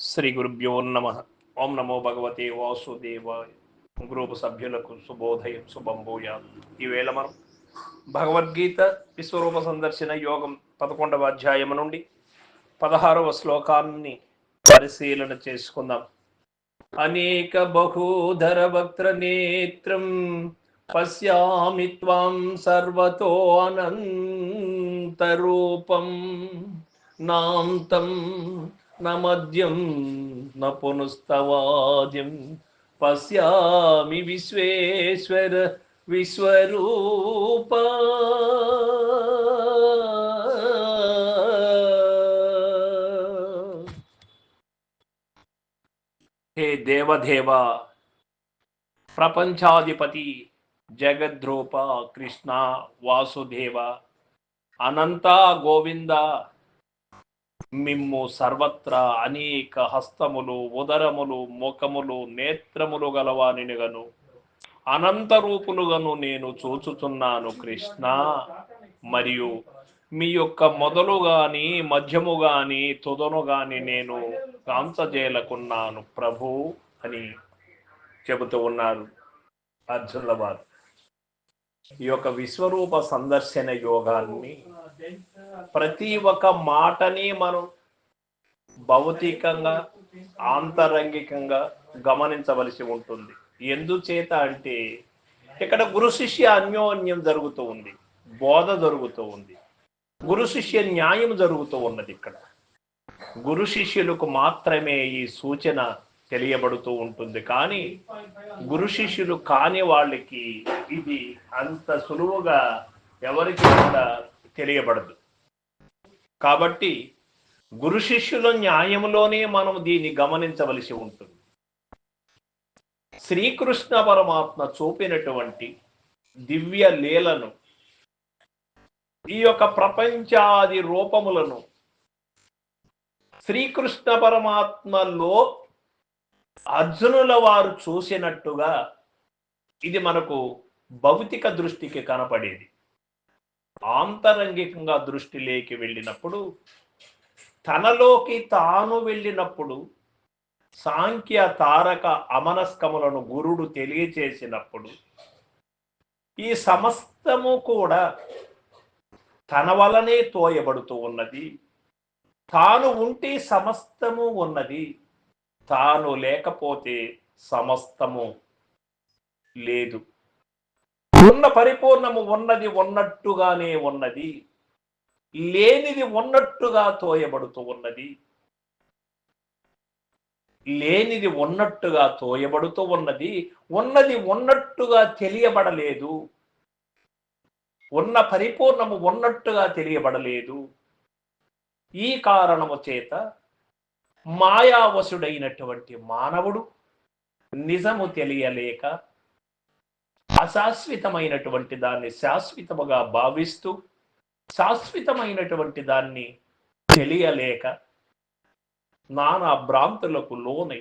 శ్రీ గురుభ్యో నమ. ఓం నమో భగవతే వాసుదేవ గ్రూపు సభ్యులకు శుభోదయం శుభం భూయా ఈవేళ మనం భగవద్గీత విశ్వరూప సందర్శన యోగం పదకొండవ అధ్యాయం నుండి పదహారవ శ్లోకాన్ని పరిశీలన చేసుకుందాం. అనేక బహూధర వక్త్ర నేత్రం పశ్యామి త్వం సర్వతో అనంతరూపం. నాంతం न मद्यं न पुनस्तवाद्यं पश्यामि विश्वेश्वर विश्वरूप। हे देवदेव प्रपंचाधिपति जगद्रूप कृष्णा वासुदेव अनंता गोविंदा మిమ్ము సర్వత్రా అనేక హస్తములు ఉదరములు ముఖములు నేత్రములు గలవానిగను అనంత రూపులుగాను నేను చూచుతున్నాను కృష్ణ. మరియు మీ యొక్క మొదలు గాని మధ్యము గాని తుదను గాని నేను కాంచజేలకున్నాను ప్రభు అని చెబుతూ ఉన్నారు అర్జునుల వారు. ఈ యొక్క విశ్వరూప సందర్శన యోగాన్ని ప్రతి ఒక్క మాటని మనం భౌతికంగా ఆంతరంగికంగా గమనించవలసి ఉంటుంది. ఎందుచేత అంటే ఇక్కడ గురు శిష్య అన్యోన్యం జరుగుతూ ఉంది బోధ జరుగుతూ ఉంది గురు శిష్య న్యాయం జరుగుతూ ఉన్నది ఇక్కడ. గురు శిష్యులకు మాత్రమే ఈ సూచన తెలియబడుతూ ఉంటుంది. కానీ గురు శిష్యులు కాని వాళ్ళకి ఇది అంత సులువుగా ఎవరికి కూడా తెలియబడదు. కాబట్టి గురు శిష్యుల న్యాయంలోనే మనం దీన్ని గమనించవలసి ఉంటుంది. శ్రీకృష్ణ పరమాత్మ చూపినటువంటి దివ్య లీలను ఈ యొక్క ప్రపంచాది రూపములను శ్రీకృష్ణ పరమాత్మలో అర్జునుల వారు చూసినట్టుగా ఇది మనకు భౌతిక దృష్టికి కనపడేది. ఆంతరంగికంగా దృష్టిలోకి వెళ్ళినప్పుడు తనలోకి తాను వెళ్ళినప్పుడు సాంఖ్య తారక అమనస్కములను గురుడు తెలియచేసినప్పుడు ఈ సమస్తము కూడా తన వలనే తోయబడుతూ ఉన్నది. తాను ఉంటే సమస్తము ఉన్నది. తాను లేకపోతే సమస్తము లేదు. ఉన్న పరిపూర్ణము ఉన్నది ఉన్నట్టుగానే ఉన్నది. లేనిది ఉన్నట్టుగా తోయబడుతూ ఉన్నది. లేనిది ఉన్నట్టుగా తోయబడుతూ ఉన్నది. ఉన్నది ఉన్నట్టుగా తెలియబడలేదు. ఉన్న పరిపూర్ణము ఉన్నట్టుగా తెలియబడలేదు. ఈ కారణము చేత మాయావశుడైనటువంటి మానవుడు నిజము తెలియలేక అశాశ్వతమైనటువంటి దాన్ని శాశ్వతముగా భావిస్తూ శాశ్వతమైనటువంటి దాన్ని తెలియలేక నానా భ్రాంతులకు లోనై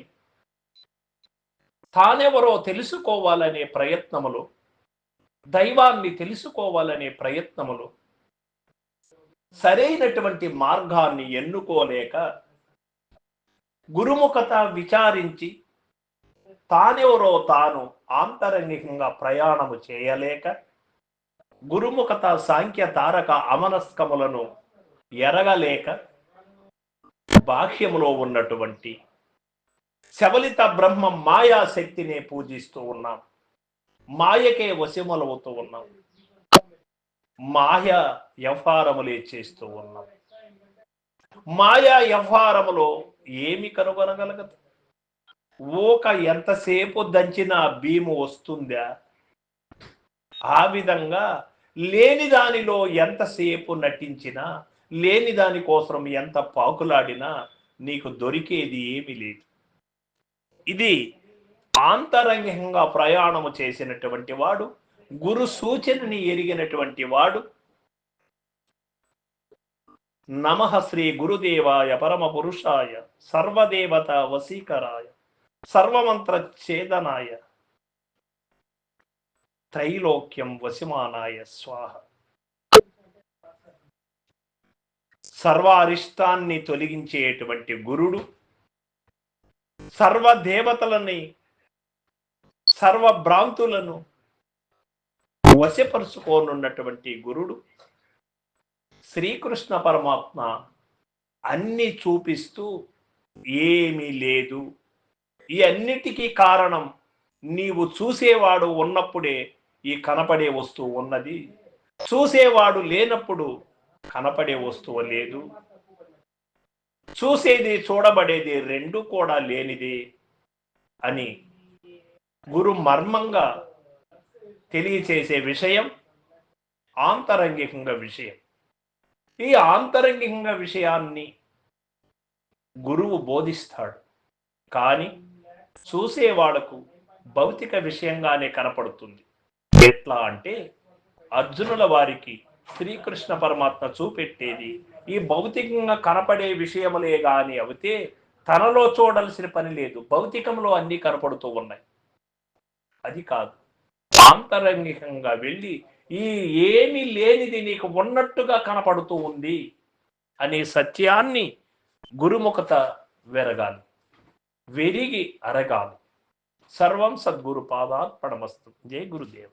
తానెవరో తెలుసుకోవాలనే ప్రయత్నములు దైవాన్ని తెలుసుకోవాలనే ప్రయత్నములు సరైనటువంటి మార్గాన్ని ఎన్నుకోలేక గురుముఖత విచారించి తానెవరో తాను ఆంతరంగికంగా ప్రయాణము చేయలేక గురుముఖత సాంఖ్య తారక అమనస్కములను ఎరగలేక బాహ్యములో ఉన్నటువంటి శబలిత బ్రహ్మ మాయా శక్తినే పూజిస్తూ ఉన్నాం. మాయకే వశములవుతూ ఉన్నాం. మాయ వ్యవహారములే చేస్తూ ఉన్నాం. మాయా వ్యవహారములో ఏమి కనుగొనగలగదు? ఊక ఎంతసేపు దంచిన భీము వస్తుందా? ఆ విధంగా లేని దానిలో ఎంతసేపు నటించినా లేని దాని కోసం ఎంత పాకులాడినా నీకు దొరికేది ఏమీ లేదు. ఇది ఆంతరంగికంగా ప్రయాణము చేసినటువంటి వాడు గురు సూచనని ఎరిగినటువంటి వాడు. నమ శ్రీ గురుదేవాయ పరమ పురుషాయ సర్వదేవత వశీకరాయ. సర్వమంత్ర ఛేదనాయ త్రైలోక్యం వశమానాయ స్వాహ. సర్వ అరిష్టాన్ని తొలగించేటువంటి గురుడు సర్వ దేవతలని సర్వ భ్రాంతులను వశపరుచుకోనున్నటువంటి గురుడు శ్రీకృష్ణ పరమాత్మ అన్ని చూపిస్తూ ఏమీ లేదు. ఈ అన్నిటికీ కారణం నీవు చూసేవాడు ఉన్నప్పుడే ఈ కనపడే వస్తువు ఉన్నది. చూసేవాడు లేనప్పుడు కనపడే వస్తువు లేదు. చూసేది చూడబడేది రెండు కూడా లేనిది అని గురు మర్మంగా తెలియచేసే విషయం ఆంతరంగికంగా విషయం. ఈ ఆంతరంగికంగా విషయాన్ని గురువు బోధిస్తాడు. కానీ చూసేవాళ్ళకు భౌతిక విషయంగానే కనపడుతుంది. ఎట్లా అంటే అర్జునుల వారికి శ్రీకృష్ణ పరమాత్మ చూపెట్టేది ఈ భౌతికంగా కనపడే విషయములే గాని అయితే తనలో చూడాల్సిన పని లేదు. భౌతికంలో అన్ని కనపడుతూ ఉన్నాయి. అది కాదు. ఆంతరంగికంగా వెళ్ళి ఈ ఏమి లేనిది నీకు ఉన్నట్టుగా కనపడుతూ ఉంది అనే సత్యాన్ని గురుముఖత వెరగాలి. వెరిగి అరగాలి. సర్వం సద్గురు పాదాత్ పడమస్తు జై గురుదేవ.